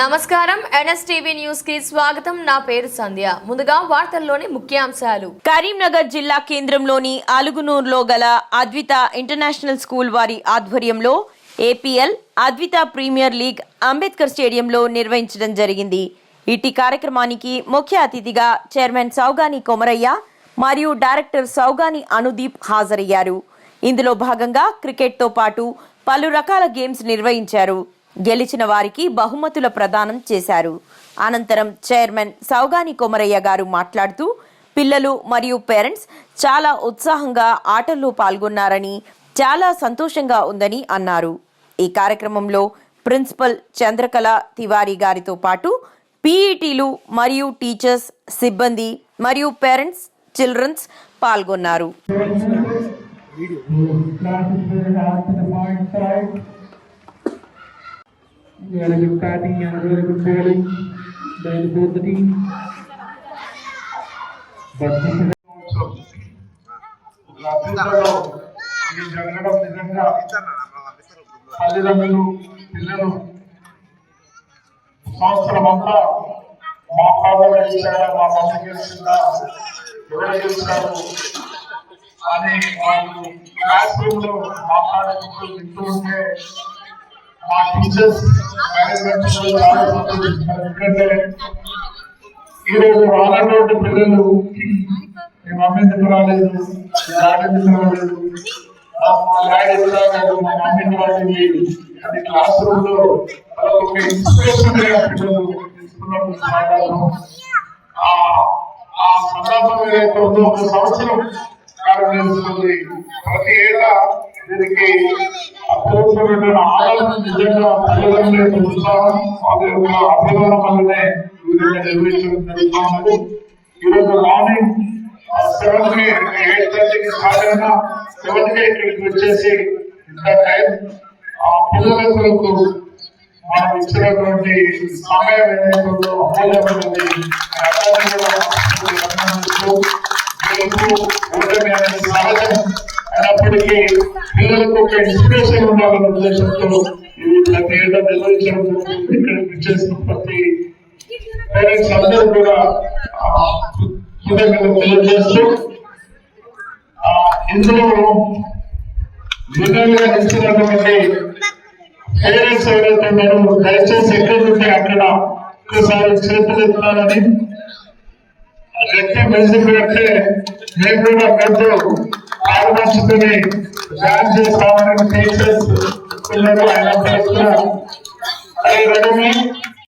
నమస్కారం. ఎన్ఎస్టీవీ న్యూస్కి స్వాగతం. నా పేరు సంధ్య. ముందుగా వార్తల్లోని ముఖ్యాంశాలు. కరీంనగర్ జిల్లా కేంద్రంలోని అలుగునూరులో గల అద్విత ఇంటర్నేషనల్ స్కూల్ వారి ఆధ్వర్యంలో APL Advita premier league Ambedkar స్టేడియంలో నిర్వహించడం జరిగింది. ఇటీ కార్యక్రమానికి ముఖ్య అతిథిగా చైర్మన్ సౌగాని కొమరయ్య మరియు డైరెక్టర్ సౌగాని అనుదీప్ హాజరయ్యారు. ఇందులో భాగంగా క్రికెట్తో పాటు పలు రకాల గేమ్స్ నిర్వహించారు. గెలిచిన వారికి బహుమతుల ప్రదానం చేశారు అనంతరం చైర్మన్ సౌగాని కొమరయ్య గారు మాట్లాడుతూ పిల్లలు మరియు పేరెంట్స్ చాలా ఉత్సాహంగా ఆటల్లో పాల్గొన్నారని చాలా సంతోషంగా ఉందని అన్నారు ఈ కార్యక్రమంలో ప్రిన్సిపల్ చంద్రకళ తివారీ గారితో పాటు పీఈటీలు మరియు టీచర్స్ సిబ్బంది మరియు పేరెంట్స్ చిల్డ్రన్స్ పాల్గొన్నారు Point side. Very good batting and very good bowling by both the teams. But this is ఇది జరగడం నిజంగా తల్లిదండ్రులు పిల్లలు సంవత్సరం అంతా మా ఫాదర్ గెలిచాడా మా మమ్మీ గెలిచిందా ఎవరు గెలిచారు అని వాళ్ళు క్లాస్ రూమ్లో మాట్లాడుకుంటూ వింటూ ఉంటే మా టీచర్స్ మేనేజ్మెంట్ చాలా ఎందుకంటే ఈరోజు రోజు పిల్లలు మీ మమ్మీ ఎందుకు రాలేదు డాడీ ఎందుకు రాలేదు మా డాడీ ఎందుకు రాలేదు మా మమ్మీ ఎందుకు రాలేదు. అది క్లాస్ రూమ్లో ఒక ఇన్స్పిరేషన్ పిల్లలు తీసుకున్నప్పుడు ఆ ఆ సందర్భం ఏదైతే ఉందో ఒక సంవత్సరం ప్రతి ఏటా దీనికి అత్యవసరమైన ఆలోచన నిజంగా తల్లిదండ్రుల యొక్క ఉత్సాహం వాళ్ళ యొక్క అభిమానం వల్లనే ఈ ఈరోజు మార్నింగ్ సెవెన్కి ఎయిట్ థర్టీకి స్టార్ట్ అయినా సెవెన్కి ఇక్కడికి వచ్చేసి ఇంత టైం ఆ పిల్లలకు మనం ఇచ్చినటువంటి సమయం ఏదైతే అమూల్యమైనది ఓటమి అనేది పిల్లలకు ఒక ఇన్స్పిరేషన్ ఉండాలనే ఉద్దేశంతో ప్రతి ఏటా నిర్వహించడం జరుగుతుంది. చేసిన ప్రతి పేరెంట్స్ అందరూ కూడా కృతజ్ఞతలు తెలియజేస్తూ ఆ, ఇందులో విధంగా ఇచ్చినటువంటి పేరెంట్స్ ఎవరైతే ఉన్నారో దయచేసి ఎక్కడ అక్కడ ఒకసారి చేతులు ఎత్తాలని గట్టి మెసేజ్ పెడితే మేము కూడా పెద్ద ఆలోచించుకుని జాయిన్ చేస్తామని టీచర్స్ పిల్లలు ఆయన చేస్తున్నారు. అదే